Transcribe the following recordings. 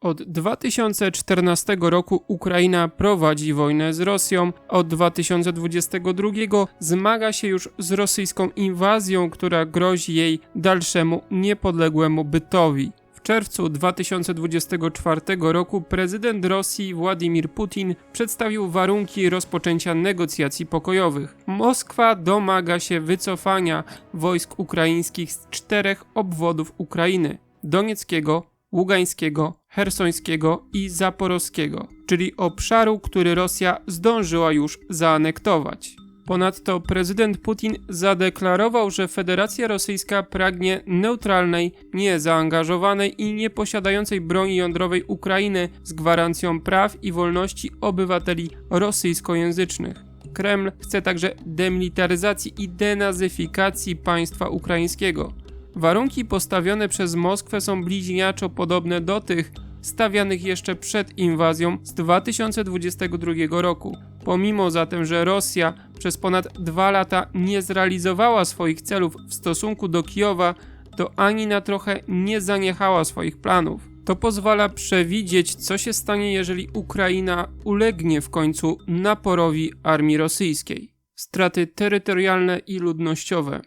Od 2014 roku Ukraina prowadzi wojnę z Rosją. Od 2022 zmaga się już z rosyjską inwazją, która grozi jej dalszemu niepodległemu bytowi. W czerwcu 2024 roku prezydent Rosji Władimir Putin przedstawił warunki rozpoczęcia negocjacji pokojowych. Moskwa domaga się wycofania wojsk ukraińskich z czterech obwodów Ukrainy: Donieckiego, Ługańskiego, Hersońskiego i Zaporowskiego, czyli obszaru, który Rosja zdążyła już zaanektować. Ponadto prezydent Putin zadeklarował, że Federacja Rosyjska pragnie neutralnej, niezaangażowanej i nieposiadającej broni jądrowej Ukrainy z gwarancją praw i wolności obywateli rosyjskojęzycznych. Kreml chce także demilitaryzacji i denazyfikacji państwa ukraińskiego. Warunki postawione przez Moskwę są bliźniaczo podobne do tych stawianych jeszcze przed inwazją z 2022 roku. Pomimo zatem, że Rosja przez ponad dwa lata nie zrealizowała swoich celów w stosunku do Kijowa, to ani na trochę nie zaniechała swoich planów. To pozwala przewidzieć, co się stanie, jeżeli Ukraina ulegnie w końcu naporowi armii rosyjskiej. Straty terytorialne i ludnościowe.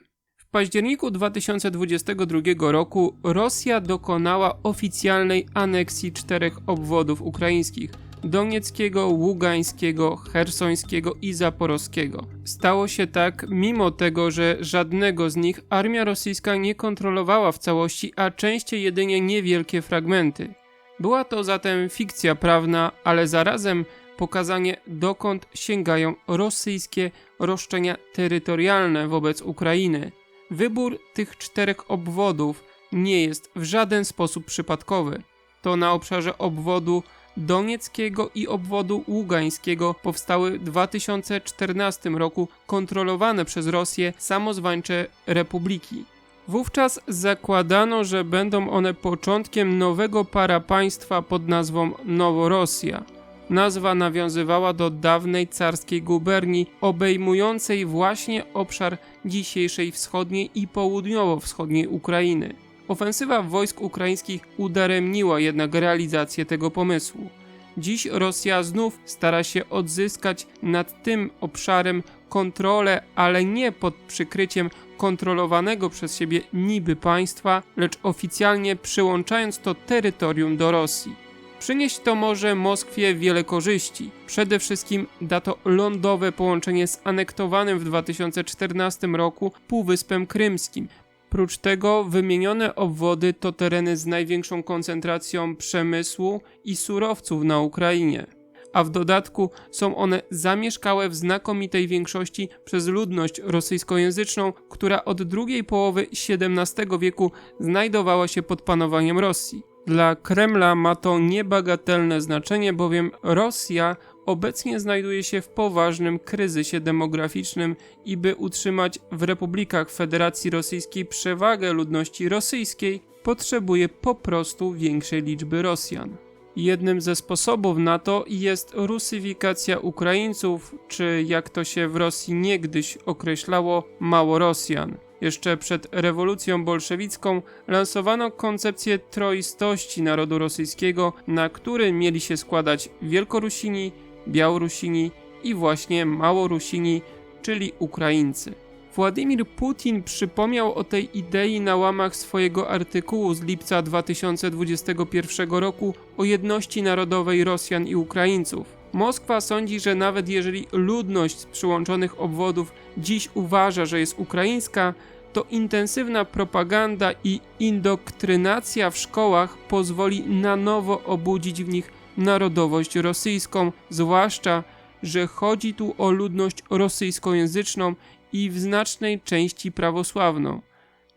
Październiku 2022 roku Rosja dokonała oficjalnej aneksji czterech obwodów ukraińskich Donieckiego, Ługańskiego, Hersońskiego i Zaporowskiego. Stało się tak mimo tego, że żadnego z nich armia rosyjska nie kontrolowała w całości, a częściej jedynie niewielkie fragmenty. Była to zatem fikcja prawna, ale zarazem pokazanie dokąd sięgają rosyjskie roszczenia terytorialne wobec Ukrainy. Wybór tych czterech obwodów nie jest w żaden sposób przypadkowy. To na obszarze obwodu Donieckiego i obwodu Ługańskiego powstały w 2014 roku kontrolowane przez Rosję samozwańcze republiki. Wówczas zakładano, że będą one początkiem nowego para państwa pod nazwą Noworosja. Nazwa nawiązywała do dawnej carskiej guberni, obejmującej właśnie obszar dzisiejszej wschodniej i południowo-wschodniej Ukrainy. Ofensywa wojsk ukraińskich udaremniła jednak realizację tego pomysłu. Dziś Rosja znów stara się odzyskać nad tym obszarem kontrolę, ale nie pod przykryciem kontrolowanego przez siebie niby państwa, lecz oficjalnie przyłączając to terytorium do Rosji. Przynieść to może Moskwie wiele korzyści. Przede wszystkim da to lądowe połączenie z anektowanym w 2014 roku Półwyspem Krymskim. Prócz tego wymienione obwody to tereny z największą koncentracją przemysłu i surowców na Ukrainie. A w dodatku są one zamieszkałe w znakomitej większości przez ludność rosyjskojęzyczną, która od drugiej połowy XVII wieku znajdowała się pod panowaniem Rosji. Dla Kremla ma to niebagatelne znaczenie, bowiem Rosja obecnie znajduje się w poważnym kryzysie demograficznym i by utrzymać w republikach Federacji Rosyjskiej przewagę ludności rosyjskiej, potrzebuje po prostu większej liczby Rosjan. Jednym ze sposobów na to jest rusyfikacja Ukraińców, czy jak to się w Rosji niegdyś określało, mało Rosjan. Jeszcze przed rewolucją bolszewicką lansowano koncepcję troistości narodu rosyjskiego, na który mieli się składać Wielkorusini, Białorusini i właśnie Małorusini, czyli Ukraińcy. Władimir Putin przypomniał o tej idei na łamach swojego artykułu z lipca 2021 roku o jedności narodowej Rosjan i Ukraińców. Moskwa sądzi, że nawet jeżeli ludność z przyłączonych obwodów dziś uważa, że jest ukraińska, to intensywna propaganda i indoktrynacja w szkołach pozwoli na nowo obudzić w nich narodowość rosyjską, zwłaszcza, że chodzi tu o ludność rosyjskojęzyczną i w znacznej części prawosławną.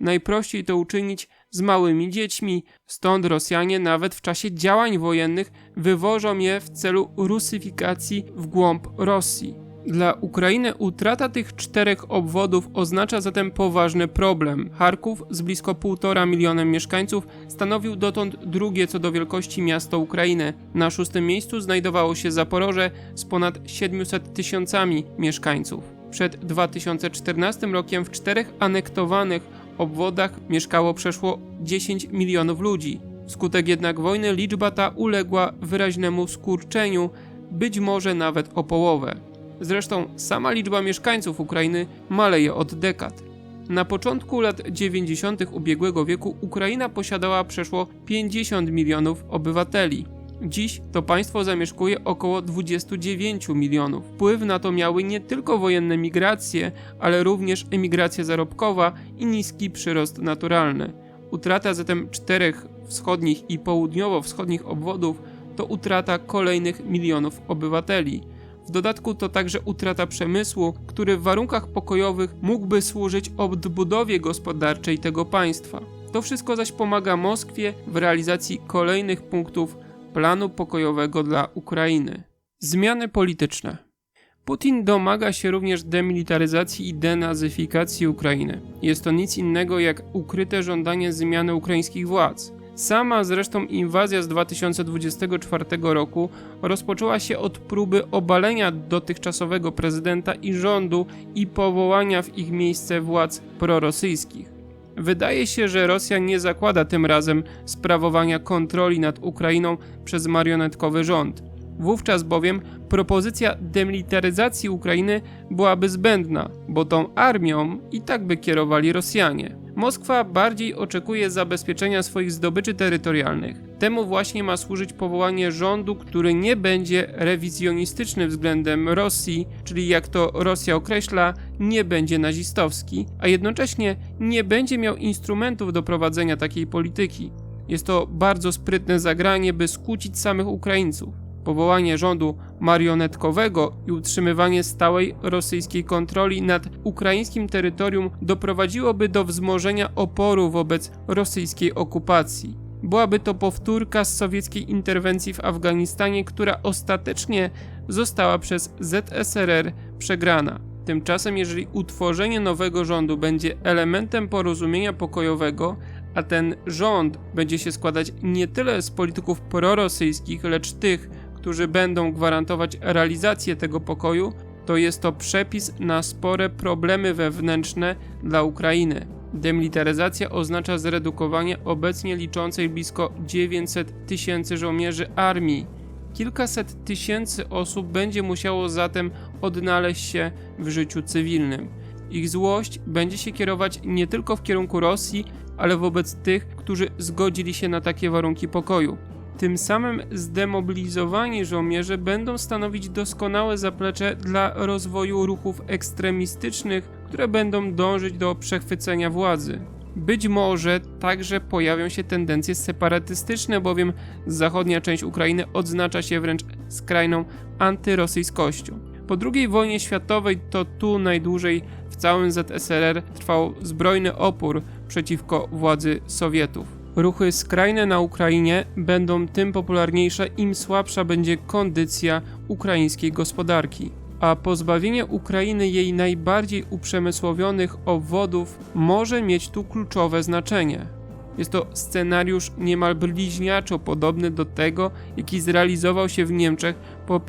Najprościej to uczynić z małymi dziećmi, stąd Rosjanie nawet w czasie działań wojennych wywożą je w celu rusyfikacji w głąb Rosji. Dla Ukrainy utrata tych czterech obwodów oznacza zatem poważny problem. Charków z blisko 1,5 milionem mieszkańców stanowił dotąd drugie co do wielkości miasto Ukrainy. Na szóstym miejscu znajdowało się Zaporoże z ponad 700 tysiącami mieszkańców. Przed 2014 rokiem w czterech anektowanych obwodach mieszkało przeszło 10 milionów ludzi. Wskutek jednak wojny liczba ta uległa wyraźnemu skurczeniu, być może nawet o połowę. Zresztą sama liczba mieszkańców Ukrainy maleje od dekad. Na początku lat 90. ubiegłego wieku Ukraina posiadała przeszło 50 milionów obywateli. Dziś to państwo zamieszkuje około 29 milionów. Wpływ na to miały nie tylko wojenne migracje, ale również emigracja zarobkowa i niski przyrost naturalny. Utrata zatem czterech wschodnich i południowo-wschodnich obwodów to utrata kolejnych milionów obywateli. W dodatku to także utrata przemysłu, który w warunkach pokojowych mógłby służyć odbudowie gospodarczej tego państwa. To wszystko zaś pomaga Moskwie w realizacji kolejnych punktów planu pokojowego dla Ukrainy. Zmiany polityczne. Putin domaga się również demilitaryzacji i denazyfikacji Ukrainy. Jest to nic innego jak ukryte żądanie zmiany ukraińskich władz. Sama zresztą inwazja z 2024 roku rozpoczęła się od próby obalenia dotychczasowego prezydenta i rządu i powołania w ich miejsce władz prorosyjskich. Wydaje się, że Rosja nie zakłada tym razem sprawowania kontroli nad Ukrainą przez marionetkowy rząd. Wówczas bowiem propozycja demilitaryzacji Ukrainy byłaby zbędna, bo tą armią i tak by kierowali Rosjanie. Moskwa bardziej oczekuje zabezpieczenia swoich zdobyczy terytorialnych. Temu właśnie ma służyć powołanie rządu, który nie będzie rewizjonistyczny względem Rosji, czyli jak to Rosja określa, nie będzie nazistowski, a jednocześnie nie będzie miał instrumentów do prowadzenia takiej polityki. Jest to bardzo sprytne zagranie, by skłócić samych Ukraińców powołanie rządu marionetkowego i utrzymywanie stałej rosyjskiej kontroli nad ukraińskim terytorium doprowadziłoby do wzmożenia oporu wobec rosyjskiej okupacji. Byłaby to powtórka z sowieckiej interwencji w Afganistanie, która ostatecznie została przez ZSRR przegrana. Tymczasem, jeżeli utworzenie nowego rządu będzie elementem porozumienia pokojowego, a ten rząd będzie się składać nie tyle z polityków prorosyjskich, lecz tych, którzy będą gwarantować realizację tego pokoju, to jest to przepis na spore problemy wewnętrzne dla Ukrainy. Demilitaryzacja oznacza zredukowanie obecnie liczącej blisko 900 tysięcy żołnierzy armii. Kilkaset tysięcy osób będzie musiało zatem odnaleźć się w życiu cywilnym. Ich złość będzie się kierować nie tylko w kierunku Rosji, ale wobec tych, którzy zgodzili się na takie warunki pokoju. Tym samym zdemobilizowani żołnierze będą stanowić doskonałe zaplecze dla rozwoju ruchów ekstremistycznych, które będą dążyć do przechwycenia władzy. Być może także pojawią się tendencje separatystyczne, bowiem zachodnia część Ukrainy odznacza się wręcz skrajną antyrosyjskością. Po II wojnie światowej to tu najdłużej w całym ZSRR trwał zbrojny opór przeciwko władzy Sowietów. Ruchy skrajne na Ukrainie będą tym popularniejsze, im słabsza będzie kondycja ukraińskiej gospodarki. A pozbawienie Ukrainy jej najbardziej uprzemysłowionych obwodów może mieć tu kluczowe znaczenie. Jest to scenariusz niemal bliźniaczo podobny do tego, jaki zrealizował się w Niemczech po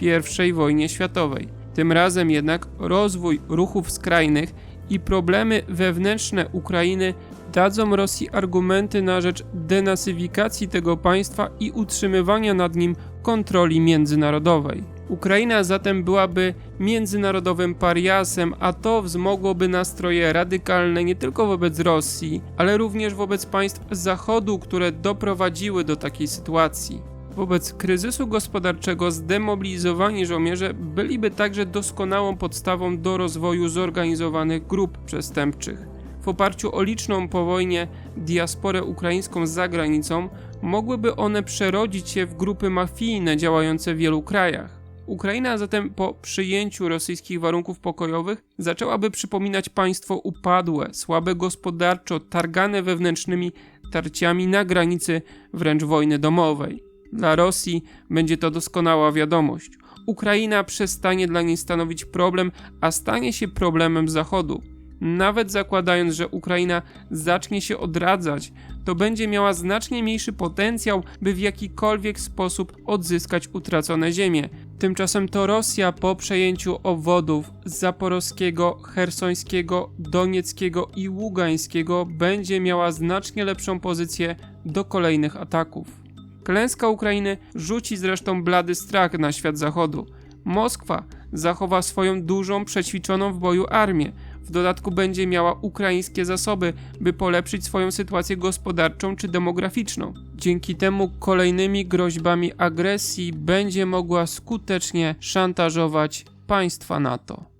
I wojnie światowej. Tym razem jednak rozwój ruchów skrajnych i problemy wewnętrzne Ukrainy dadzą Rosji argumenty na rzecz denasyfikacji tego państwa i utrzymywania nad nim kontroli międzynarodowej. Ukraina zatem byłaby międzynarodowym pariasem, a to wzmogłoby nastroje radykalne nie tylko wobec Rosji, ale również wobec państw Zachodu, które doprowadziły do takiej sytuacji. Wobec kryzysu gospodarczego zdemobilizowani żołnierze byliby także doskonałą podstawą do rozwoju zorganizowanych grup przestępczych w oparciu o liczną po wojnie diasporę ukraińską za granicą, mogłyby one przerodzić się w grupy mafijne działające w wielu krajach. Ukraina zatem po przyjęciu rosyjskich warunków pokojowych zaczęłaby przypominać państwo upadłe, słabe gospodarczo, targane wewnętrznymi tarciami na granicy wręcz wojny domowej. Dla Rosji będzie to doskonała wiadomość. Ukraina przestanie dla niej stanowić problem, a stanie się problemem Zachodu. Nawet zakładając, że Ukraina zacznie się odradzać, to będzie miała znacznie mniejszy potencjał, by w jakikolwiek sposób odzyskać utracone ziemie. Tymczasem to Rosja po przejęciu obwodów zaporowskiego, hersońskiego, donieckiego i ługańskiego będzie miała znacznie lepszą pozycję do kolejnych ataków. Klęska Ukrainy rzuci zresztą blady strach na świat zachodu. Moskwa zachowa swoją dużą, przećwiczoną w boju armię. W dodatku będzie miała ukraińskie zasoby, by polepszyć swoją sytuację gospodarczą czy demograficzną. Dzięki temu kolejnymi groźbami agresji będzie mogła skutecznie szantażować państwa NATO.